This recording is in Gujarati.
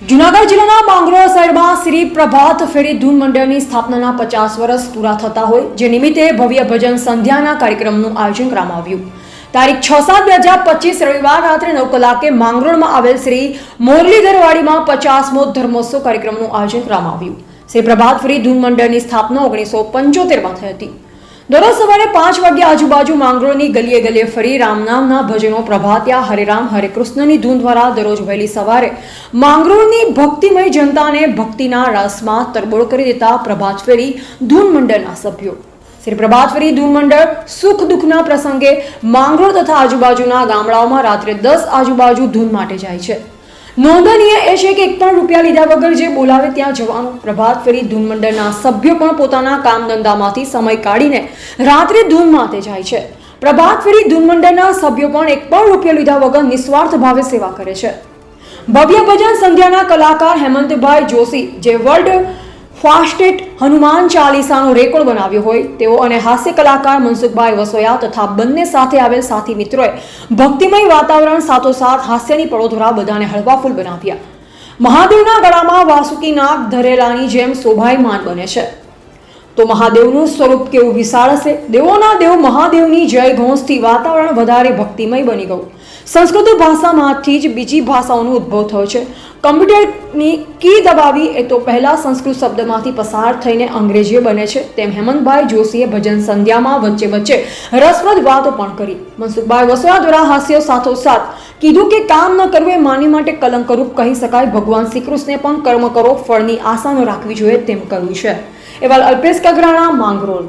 જુનાગઢ જિલ્લાના માંગરોળ સાઈડમાં શ્રી પ્રભાત ફેરી ધૂન મંડળની સ્થાપનાના પચાસ વર્ષ પૂરા થતા હોય, જે નિમિત્તે ભવ્ય ભજન સંધ્યાના કાર્યક્રમનું આયોજન કરવામાં આવ્યું. તારીખ છ સાત બે હજાર પચીસ રવિવાર રાત્રે નવ કલાકે માંગરોળમાં આવેલ શ્રી મોરલીધરવાડીમાં પચાસમો ધર્મોત્સવ કાર્યક્રમનું આયોજન કરવામાં આવ્યું. શ્રી પ્રભાત ફેરી ધૂન મંડળની સ્થાપના ઓગણીસો પંચોતેરમાં થઈ હતી. દરરોજ સવારે પાંચ વાગ્યા આજુબાજુ માંગરોળની ગલીએ ગલીએ ફરી રામ નામના ભજનો પ્રભાત્યા. હરે રામ હરે કૃષ્ણની ધૂન દ્વારા દરરોજ વહેલી સવારે માંગરોળની ભક્તિમય જનતાને ભક્તિના રસમાં તરબોળ કરી દેતા પ્રભાત ફેરી ધૂન મંડળના સભ્યો. શ્રી પ્રભાત ફેરી ધૂન મંડળ સુખ દુઃખના પ્રસંગે માંગરોળ તથા આજુબાજુના ગામડાઓમાં રાત્રે દસ આજુબાજુ ધૂન માટે જાય છે. નોંધનીય એ છે કે એક પણ રૂપિયા લીધા વગર જે બોલાવે ત્યાં જવાનું પ્રભાત ફેરી ધૂન મંડળના સભ્યો પણ પોતાના કામ ધંધામાંથી સમય કાઢીને રાત્રે ધૂન માટે જાય છે. પ્રભાત ફેરી ધૂન મંડળના સભ્યો પણ એક પણ રૂપિયા લીધા વગર નિસ્વાર્થ ભાવે સેવા કરે છે. ભવ્ય ભજન સંધ્યાના કલાકાર હેમંતભાઈ જોશી, જે વર્લ્ડ ફાસ્ટેટ હનુમાન ચાલીસાનો રેકોર્ડ બનાવ્યો હોય તેઓ અને હાસ્ય કલાકાર મનસુખભાઈ વસોયા તથા બંને સાથે આવેલ સાથી મિત્રોએ ભક્તિમય વાતાવરણ સાથોસાથ હાસ્યની પડોધરા બધાને હળવાફૂલ બનાવ્યા. મહાદેવના ગળામાં વાસુકી નાગ ધરેલાની જેમ શોભાયમાન બને છે. તો મહાદેવનું સ્વરૂપ કેવું વિશાળ હશે? દેવોના દેવ મહાદેવની જય ઘોષથી વાતાવરણ વધારે ભક્તિમય બની ગયું. સંસ્કૃત ભાષામાંથી જ બીજી ભાષાઓનો ઉદ્ભવ થયો છે. કમ્પ્યુટરની કી દબાવી એ તો પહેલા સંસ્કૃત શબ્દમાંથી પસાર થઈને અંગ્રેજી બને છે. તેમ હેમંતભાઈ જોશીએ ભજન સંધ્યામાં વચ્ચે વચ્ચે રસપ્રદ વાતો પણ કરી. મનસુખભાઈ વસવા દ્વારા હાસ્ય સાથોસાથ કીધું કે કામ ન કરવું એ માની માટે કલંકરૂપ કહી શકાય. ભગવાન શ્રી કૃષ્ણે પણ કર્મ કરો, ફળની આશા રાખવી જોઈએ તેમ કહ્યું છે. એવા અલ્પેશ કગરાણા માંગરોળ